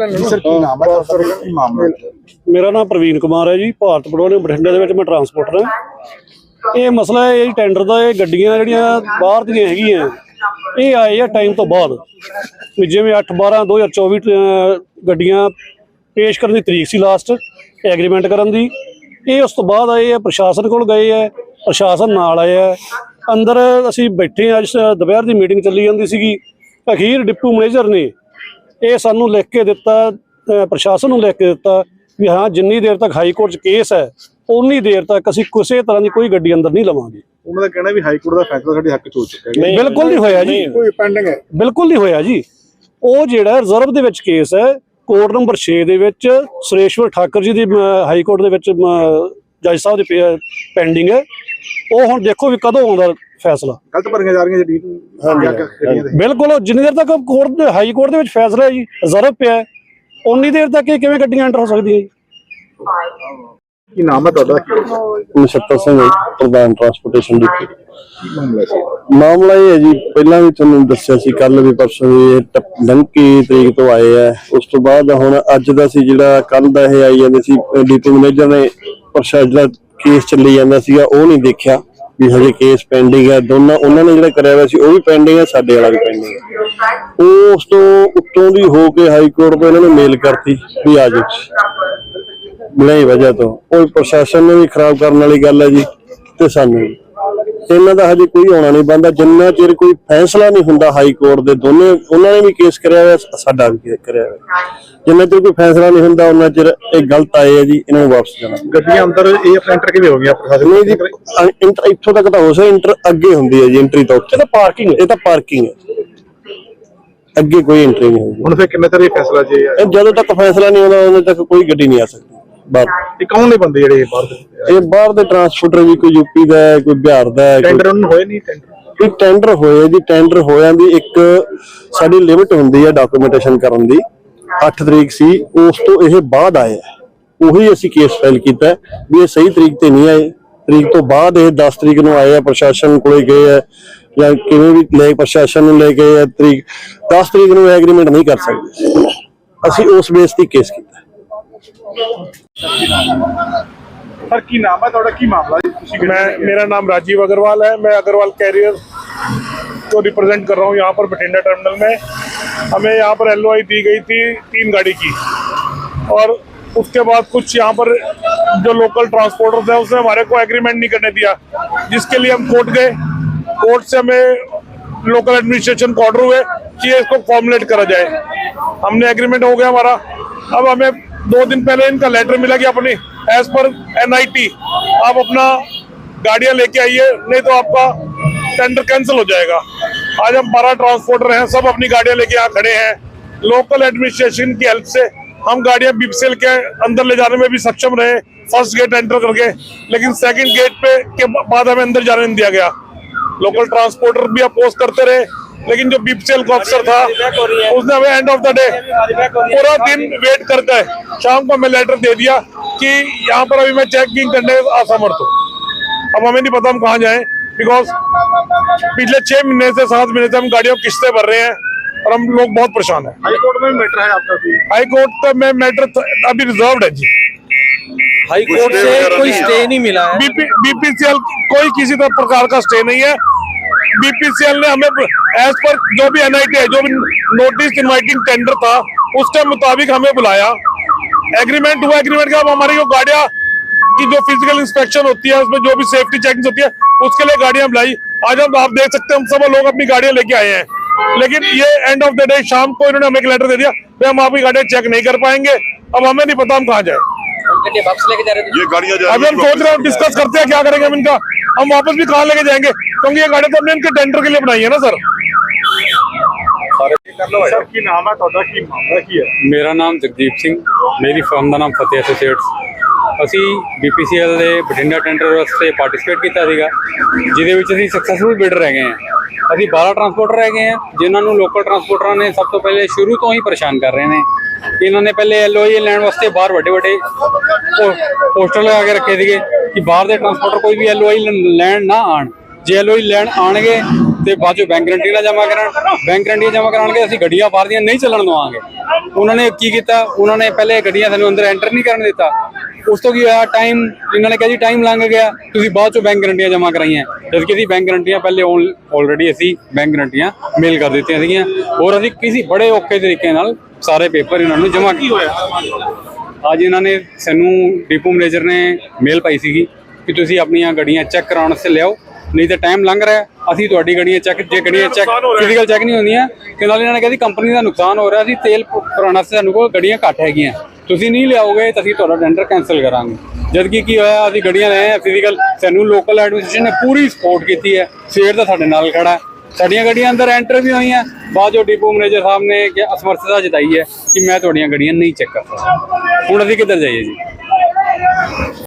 Sir ਕੀ ਨਾਮ ਹੈ ਤੁਹਾਡਾ? ਕੀ ਮਾਮਲਾ ਹੈ? ਮੇਰਾ ਨਾਮ ਪ੍ਰਵੀਨ ਕੁਮਾਰ ਹੈ ਜੀ ਭਾਰਤ ਪੈਟਰੋਲੀਅਮ ਬਠਿੰਡੇ ਦੇ ਵਿੱਚ ਮੈਂ ਟਰਾਂਸਪੋਰਟਰ ਹਾਂ। ਇਹ ਮਸਲਾ ਹੈ ਇਹ ਟੈਂਡਰ ਦਾ ਇਹ ਗੱਡੀਆਂ ਜਿਹੜੀਆਂ ਬਾਹਰ ਦੀਆਂ ਹੈਗੀਆਂ ਇਹ ਆਏ ਆ ਟਾਈਮ ਤੋਂ ਬਾਅਦ। ਵੀ ਜਿਵੇਂ 8 12 2024 ਅਹ, ਗੱਡੀਆਂ ਪੇਸ਼ ਕਰਨ ਦੀ ਤਰੀਕ ਸੀ ਲਾਸਟ ਐਗਰੀਮੈਂਟ ਕਰਨ ਦੀ। ਇਹ ਉਸ ਤੋਂ ਬਾਅਦ ਆਏ ਆ ਪ੍ਰਸ਼ਾਸਨ ਕੋਲ ਗਏ ਆ ਪ੍ਰਸ਼ਾਸਨ ਨਾਲ ਆਏ ਆ। ਅੰਦਰ ਅਸੀਂ ਬੈਠੇ ਆ ਅੱਜ ਦੁਪਹਿਰ ਦੀ ਮੀਟਿੰਗ ਚੱਲੀ ਜਾਂਦੀ ਸੀਗੀ। ਅਖੀਰ ਡਿਪੂ ਮੈਨੇਜਰ ਨੇ ਇਹ ਸਾਨੂੰ ਲਿਖ ਕੇ ਦਿੱਤਾ ਪ੍ਰਸ਼ਾਸਨ ਨੂੰ ਲਿਖ ਕੇ ਦਿੱਤਾ ਵੀ ਹਾਂ ਜਿੰਨੀ ਦੇਰ ਤੱਕ ਹਾਈ ਕੋਰਟ 'ਚ ਕੇਸ ਹੈ ਉਨੀ ਦੇਰ ਤੱਕ ਅਸੀਂ ਕਿਸੇ ਤਰ੍ਹਾਂ ਦੀ ਕੋਈ ਗੱਡੀ ਅੰਦਰ ਨਹੀਂ ਲਵਾਂਗੇ। ਉਹਨਾਂ ਦਾ ਕਹਿਣਾ ਵੀ ਹਾਈ ਕੋਰਟ ਦਾ ਫੈਸਲਾ ਸਾਡੇ ਹੱਕ ਚ ਹੋ ਚੁੱਕਾ ਹੈ। ਬਿਲਕੁਲ ਨਹੀਂ ਹੋਇਆ ਜੀ। ਕੋਈ ਪੈਂਡਿੰਗ ਹੈ। ਬਿਲਕੁਲ ਨਹੀਂ ਹੋਇਆ ਜੀ। ਉਹ ਜਿਹੜਾ ਰਿਜ਼ਰਵ ਦੇ ਵਿੱਚ ਕੇਸ ਹੈ ਕੋਰਟ ਨੰਬਰ 6 ਦੇ ਵਿੱਚ ਸੁਰੇਸ਼ਵਰ ਠਾਕਰ ਜੀ ਦੀ ਹਾਈ ਕੋਰਟ ਦੇ ਵਿੱਚ ਜੱਜ ਸਾਹਿਬ ਦੀ ਪੈਂਡਿੰਗ ਹੈ। ਉਹ ਹੁਣ ਦੇਖੋ ਵੀ ਕਦੋਂ ਆਉਂਦਾ ਫੈਸਲਾ। ਗਲਤ ਭਰੀਆਂ ਜਾ ਰਹੀਆਂ ਜਿਹੜੀਆਂ ਗੱਡੀਆਂ ਦੇ। ਬਿਲਕੁਲ ਉਹ ਜਿੰਨੀ ਦੇਰ ਤੱਕ ਕੋਰਟ ਦੇ ਹਾਈ ਕੋਰਟ ਦੇ ਵਿੱਚ ਫੈਸਲਾ ਹੈ ਜੀ ਰਿਜ਼ਰਵ ਪਿਆ ਹੈ, ਉਨੀ ਦੇਰ ਤੱਕ ਇਹ ਕਿਵੇਂ ਗੱਡੀਆਂ ਐਂਟਰ ਹੋ ਸਕਦੀਆਂ ਜੀ? ਕੀ ਨਾਮ ਹੈ ਤੁਹਾਡਾ? ਕੀ ਨਛੱਤਰ ਸਿੰਘ ਪ੍ਰਧਾਨ ਟਰਾਂਸਪੋਰਟੇਸ਼ਨ ਡਿਪਟੀ। ਮਾਮਲਾ ਸੀ? ਮਾਮਲਾ ਇਹ ਹੈ ਜੀ ਪਹਿਲਾਂ ਵੀ ਤੁਹਾਨੂੰ ਦੱਸਿਆ ਸੀ ਕੱਲ ਵੀ ਪਰਸੋਂ ਵੀ ਇਹ ਟਪ- ਲੰਕੀ ਤਰੀਕ ਤੋਂ ਆਏ ਆ ਉਸ ਤੋਂ ਬਾਅਦ ਹੁਣ ਅੱਜ ਦਾ ਸੀ ਜਿਹੜਾ ਕੱਲ ਦਾ ਇਹ ਆਈ ਜਾਂਦੇ ਸੀ ਡੀਪੀ ਮੈਨੇਜਰ ਨੇ ਪ੍ਰਸ਼ਾਸਨ ਦਾ ਕੇਸ ਚੱਲੀ ਜਾਂਦਾ ਸੀਗਾ ਉਹ ਨਹੀਂ ਦੇਖਿਆ। ਵੀ ਹਜੇ ਕੇਸ ਪੈਂਡਿੰਗ ਹੈ, ਦੋਨਾਂ ਉਹਨਾਂ ਨੇ ਜਿਹੜਾ ਕਰਿਆ ਹੋਇਆ ਸੀ, ਉਹ ਵੀ ਪੈਂਡਿੰਗ ਹੈ, ਸਾਡੇ ਵਾਲਾ ਵੀ ਪੈਂਡਿੰਗ ਹੈ। ਉਹ ਉਸ ਤੋਂ ਉੱਤੋਂ ਦੀ ਹੋ ਕੇ ਹਾਈ ਕੋਰਟ ਤੋਂ ਇਹਨਾਂ ਨੇ ਮੇਲ ਕਰਤੀ ਵੀ ਆ ਜਾਓ। ਬਿਨਾਂ ਵਜ੍ਹਾ ਤੋਂ। ਉਹ ਪ੍ਰਸ਼ਾਸਨ ਨੂੰ ਵੀ ਖਰਾਬ ਕਰਨ ਵਾਲੀ ਗੱਲ ਹੈ ਜੀ, ਤੇ ਸਾਨੂੰ ਵੀ। ਇਹਨਾਂ ਦਾ ਹਜੇ ਕੋਈ ਆਉਣਾ ਨਹੀਂ ਬੰਦਾ ਜਿੰਨਾ ਚਿਰ ਕੋਈ ਫੈਸਲਾ ਨਹੀਂ ਹੁੰਦਾ ਹਾਈ ਕੋਰਟ ਦੇ ਦੋਨੇ ਉਹਨਾਂ ਨੇ ਵੀ ਕੇਸ ਕਰਿਆ ਹੋਇਆ ਸਾਡਾ ਵੀ ਕੇਸ ਕਰਿਆ ਹੋਇਆ। ਜਿੰਨਾ ਚਿਰ ਕੋਈ ਫੈਸਲਾ ਨਹੀਂ ਹੁੰਦਾ ਉਹਨਾਂ ਚਿਰ ਇਹ ਗਲਤ ਆਏ ਆ ਜੀ ਇਹਨਾਂ ਨੂੰ ਵਾਪਸ ਜਾਣਾ। ਗੱਡੀਆਂ ਅੰਦਰ ਇਹ ਆਪਣਾ ਐਂਟਰ ਕਿਵੇਂ ਹੋ ਗਈਆਂ? ਪ੍ਰਸ਼ਾਸਨ ਨਹੀਂ ਜੀ ਇੰਟਰ ਇੱਥੋਂ ਤੱਕ ਤਾਂ ਹੋ ਸਕਦਾ ਇੰਟਰ ਅੱਗੇ ਹੁੰਦੀ ਹੈ ਜੀ ਐਂਟਰੀ ਤੋਂ ਇਹ ਤਾਂ ਪਾਰਕਿੰਗ ਇਹ ਤਾਂ ਪਾਰਕਿੰਗ ਹੈ। ਅੱਗੇ ਕੋਈ ਐਂਟਰੀ ਨਹੀਂ ਹੋਊਗੀ। ਹੁਣ ਫਿਰ ਕਿੰਨੇ ਇਹ ਫੈਸਲਾ ਜੇ ਜਦੋਂ ਤੱਕ ਫੈਸਲਾ ਨਹੀਂ ਹੁੰਦਾ ਉਦੋਂ ਤੱਕ ਕੋਈ ਗੱਡੀ ਨਹੀਂ ਆ ਸਕਦੀ। ਬਾਹਰ। ਇਹ ਕੌਣ ਨੇ ਬੰਦੇ ਜਿਹੜੇ ਬਾਹਰ ਦੇ ਇਹ ਬਾਹਰ ਦੇ ਟਰਾਂਸਪੋਰਟਰ ਵੀ ਕੋਈ ਯੂਪੀ ਦਾ ਹੈ ਕੋਈ ਬਿਹਾਰ ਦਾ ਹੈ ਕੋਈ ਟੈਂਡਰ ਉਹਨਾਂ ਨੂੰ ਹੋਏ ਨਹੀਂ ਟੈਂਡਰ ਕੋਈ ਟੈਂਡਰ ਹੋਏ ਜੀ ਟੈਂਡਰ ਹੋਇਆਂ ਦੀ ਇੱਕ ਸਾਡੀ ਲਿਮਿਟ ਹੁੰਦੀ ਹੈ ਡਾਕੂਮੈਂਟੇਸ਼ਨ ਕਰਨ ਦੀ। 8 ਤਰੀਕ ਸੀ ਉਸ ਤੋਂ ਇਹ ਬਾਅਦ ਆਏ। ਹੈ। ਉਹੀ ਅਸੀਂ ਕੇਸ ਫਾਈਲ ਕੀਤਾ ਹੈ ਵੀ ਇਹ ਸਹੀ ਤਰੀਕ ਤੇ ਨਹੀਂ ਆਏ। ਤਰੀਕ ਤੋਂ ਬਾਅਦ ਇਹ 10 ਤਰੀਕ ਨੂੰ ਆਏ ਆ ਪ੍ਰਸ਼ਾਸਨ ਕੋਲੇ ਗਏ ਆ ਜਾਂ ਕਿਵੇਂ ਵੀ ਲੈ ਪ੍ਰਸ਼ਾਸਨ ਨੂੰ ਲੈ ਗਏ ਆ ਤਰੀਕ 10 ਤਰੀਕ ਨੂੰ ਐਗਰੀਮੈਂਟ ਨਹੀਂ ਕਰ ਸਕਦੇ। ਅਸੀਂ ਉਸ ਬੇਸ ਤੇ ਕੇਸ ਕੀਤਾ ਸਰ ਕੀ ਨਾਮ ਹੈ ਤੁਹਾਡਾ ਕੀ ਮਾਮਲਾ ਜੀ ਤੁਸੀਂ मैं मेरा नाम राजीव अग्रवाल है मैं अग्रवाल कैरियर को रिप्रेजेंट कर रहा हूँ यहाँ पर बठिंडा टर्मिनल में हमें यहाँ पर एल दी गई थी तीन गाड़ी की और उसके बाद कुछ यहाँ पर जो लोकल ट्रांसपोर्टर्स हैं उसने हमारे को एग्रीमेंट नहीं करने दिया जिसके लिए हम कोर्ट गए कोर्ट से हमें लोकल एडमिनिस्ट्रेशन को ऑर्डर हुए कि ये इसको फॉर्मुलेट करा जाए हमने एग्रीमेंट हो गया हमारा अब हमें दो दिन पहले इनका लेटर मिला कि अपनी एज पर एनआईटी आप अपना गाड़ियाँ लेके आइए, नहीं तो आपका टेंडर कैंसिल हो जाएगा। आज हम बारह ट्रांसपोर्टर हैं, सब अपनी गाड़ियाँ लेके यहाँ खड़े हैं। लोकल एडमिनिस्ट्रेशन की हेल्प से हम गाड़ियाँ बीपीसीएल के अंदर ले जाने में भी सक्षम रहे फ़र्स्ट गेट एंटर करके। लेकिन सेकंड गेट पे के बाद हमें अंदर जाने नहीं दिया गया। लोकल ट्रांसपोर्टर भी अपोज करते रहे। लेकिन जो बीपीसीएल का अफसर था उसने हमें एंड ऑफ़ द डे पूरा दिन वेट करता है। शाम को हमें लेटर दे दिया कि यहाँ पर अभी मैं चेकिंग करने असमर्थ हूँ। अब हमें नहीं पता हम कहाँ जाए बिकॉज़ पिछले छह महीने से सात महीने से हम गाड़ियों किस्तें भर रहे हैं और हम लोग बहुत परेशान है। हाईकोर्ट में मैटर है आपका हाईकोर्ट तो में मैटर तो अभी रिज़र्व है जी। हाईकोर्ट से कोई स्टे नहीं मिला बीपीसीएल कोई किसी तरह प्रकार का स्टे नहीं है। बीपीसीएल ने हमें एज पर जो भी एनआईटी है जो भी नोटिस इनवाइटिंग टेंडर था उसके मुताबिक हमें बुलाया। एग्रीमेंट हुआ एग्रीमेंट का अब हमारी जो गाड़ियाँ की जो फ़िज़िकल इंस्पेक्शन होती है उसमें जो भी सेफ्टी चेकिंग होती है उसके लिए गाड़ियाँ बुलाई आज हम आप देख सकते हैं हम सब लोग अपनी गाड़ियाँ लेके आए हैं। लेकिन ये एंड ऑफ़ द डे शाम को इन्होंने हमें एक लेटर दे दिया भाई हम आपकी गाड़ियाँ चेक नहीं कर पाएँगे। अब हमें नहीं पता हम कहाँ जाए? लेके जा रहे थे ये गाड़ियाँ जा अभी हम सोच रहे हैं डिस्कस करते हैं क्या करेंगे हम इनका। हम वापस भी कहाँ लेके जाएँगे? क्योंकि ये गाड़ी तो हमने इनके टेंडर के लिए बनाई है ना सर ਸਰ ਕੀ ਨਾਮ ਹੈ ਤੁਹਾਡਾ ਕੀ ਮਾਮਲਾ ਕੀ ਹੈ ਮੇਰਾ ਨਾਮ ਜਗਦੀਪ ਸਿੰਘ ਮੇਰੀ ਫਰਮ ਦਾ ਨਾਮ ਫਤਿਹ ਐਸੋਸੀਏਟਸ ਅਸੀਂ BPCL ਦੇ ਬਠਿੰਡਾ ਟੈਂਡਰ ਵਾਸਤੇ ਪਾਰਟਿਸਿਪੇਟ ਕੀਤਾ ਸੀਗਾ ਜਿਹਦੇ ਵਿੱਚ ਅਸੀਂ ਸਕਸੈਸਫੁਲ ਬਿਡਰ ਹੈਗੇ ਹਾਂ ਅਸੀਂ 12 ਟਰਾਂਸਪੋਰਟਰ ਹੈਗੇ ਹਾਂ ਜਿਨ੍ਹਾਂ ਨੂੰ ਲੋਕਲ ਟਰਾਂਸਪੋਰਟਰਾਂ ਨੇ ਸਭ ਤੋਂ ਪਹਿਲੇ ਸ਼ੁਰੂ ਤੋਂ ਹੀ ਪਰੇਸ਼ਾਨ ਕਰ ਰਹੇ ਨੇ ਇਹਨਾਂ ਨੇ ਪਹਿਲੇ ਐਲਓਏ ਲੈਣ ਵਾਸਤੇ ਬਾਹਰ ਵੱਡੇ ਵੱਡੇ ਪੋਸਟਰ ਲਗਾ ਕੇ ਰੱਖੇ ਸੀਗੇ ਕਿ ਬਾਹਰ ਦੇ ਟਰਾਂਸਪੋਰਟਰ ਕੋਈ ਵੀ ਐਲਓਏ ਲੈਣ ਨਾ ਆਣ ਜੇ ਐਲਓਏ ਲੈਣ ਆਣਗੇ ਤੇ ਬਾਅਦ ਚੋਂ ਬੈਂਕ ਗਰੰਟੀ ਨਾਲ ਜਮ੍ਹਾਂ ਕਰਾਉਣ ਬੈਂਕ ਗਰੰਟੀ ਜਮ੍ਹਾਂ ਕਰਾਉਣਗੇ, ਅਸੀਂ ਗੱਡੀਆਂ ਬਾਹਰ ਦੀਆਂ ਨਹੀਂ ਚੱਲਣ ਦਵਾਂਗੇ। ਉਹਨਾਂ ਨੇ ਕੀ ਕੀਤਾ? ਉਹਨਾਂ ਨੇ ਪਹਿਲੇ ਗੱਡੀਆਂ ਸਾਨੂੰ ਅੰਦਰ ਐਂਟਰ ਨਹੀਂ ਕਰਨ ਦਿੱਤਾ। ਉਸ ਤੋਂ ਕੀ ਹੋਇਆ? ਟਾਈਮ ਇਹਨਾਂ ਨੇ ਕਿਹਾ ਜੀ ਟਾਈਮ ਲੰਘ ਗਿਆ। ਤੁਸੀਂ ਬਾਅਦ ਚੋਂ ਬੈਂਕ ਗਰੰਟੀਆਂ ਜਮ੍ਹਾਂ ਕਰਾਈਆਂ। ਜਦ ਕਿ ਅਸੀਂ ਬੈਂਕ ਗਰੰਟੀਆਂ ਪਹਿਲੇ ਆਲਰੇਡੀ ਅਸੀਂ ਬੈਂਕ ਗਰੰਟੀਆਂ ਮੇਲ ਕਰ ਦਿੱਤੀਆਂ ਸੀਗੀਆਂ। ਔਰ ਅਸੀਂ ਕਿਸੇ ਬੜੇ ਔਖੇ ਤਰੀਕੇ ਨਾਲ ਸਾਰੇ ਪੇਪਰ ਇਹਨਾਂ ਨੂੰ ਜਮ੍ਹਾਂ ਕੀਤੇ। ਅੱਜ ਇਹਨਾਂ ਨੇ ਸਾਨੂੰ ਡਿਪੂ ਮੈਨੇਜਰ ਨੇ ਮੇਲ ਪਾਈ ਸੀਗੀ ਕਿ ਤੁਸੀਂ ਆਪਣੀਆਂ ਗੱਡੀਆਂ ਚੈੱਕ ਕਰਾਉਣ ਵਾਸਤੇ ਲਿਆਓ। ਨਹੀਂ ਤਾਂ ਟਾਈਮ ਲੰਘ ਰਿਹਾ। ਅਸੀਂ ਤੁਹਾਡੀ ਗੱਡੀਆਂ ਚੈੱਕ ਜੇ ਗੱਡੀਆਂ ਚੈੱਕ ਫਿਜ਼ੀਕਲ ਚੈੱਕ ਨਹੀਂ ਹੁੰਦੀਆਂ ਤੇ ਨਾਲ ਇਹਨਾਂ ਨੇ ਕਿਹਾ ਸੀ ਕੰਪਨੀ ਦਾ ਨੁਕਸਾਨ ਹੋ ਰਿਹਾ ਸੀ ਤੇਲ ਭਰਾਉਣ ਵਾਸਤੇ ਸਾਨੂੰ ਕੋਲ ਗੱਡੀਆਂ ਘੱਟ ਹੈਗੀਆਂ। ਤੁਸੀਂ ਨਹੀਂ ਲਿਆਓਗੇ ਤਾਂ ਅਸੀਂ ਤੁਹਾਡਾ ਟੈਂਡਰ ਕੈਨਸਲ ਕਰਾਂਗੇ। ਜਦ ਕਿ ਕੀ ਹੋਇਆ ਅਸੀਂ ਗੱਡੀਆਂ ਲਏ ਆ ਫਿਜ਼ੀਕਲ ਸਾਨੂੰ ਲੋਕਲ ਐਡਮਿਨਿਸਟ੍ਰੇਸ਼ਨ ਨੇ ਪੂਰੀ ਸਪੋਰਟ ਕੀਤੀ ਹੈ। ਸਵੇਰ ਦਾ ਸਾਡੇ ਨਾਲ ਖੜਾ। ਸਾਡੀਆਂ ਗੱਡੀਆਂ ਅੰਦਰ ਐਂਟਰ ਵੀ ਹੋਈਆਂ। ਬਾਅਦ ਜੋ ਡਿਪੂ ਮੈਨੇਜਰ ਸਾਹਿਬ ਨੇ ਕਿ ਅਸਮਰਥਤਾ ਜਤਾਈ ਹੈ ਕਿ ਮੈਂ ਤੁਹਾਡੀਆਂ ਗੱਡੀਆਂ ਨਹੀਂ ਚੈੱਕ ਕਰ ਸਕਦਾ। ਹੁਣ ਅਸੀਂ ਕਿੱਧਰ ਜਾਈਏ ਜੀ?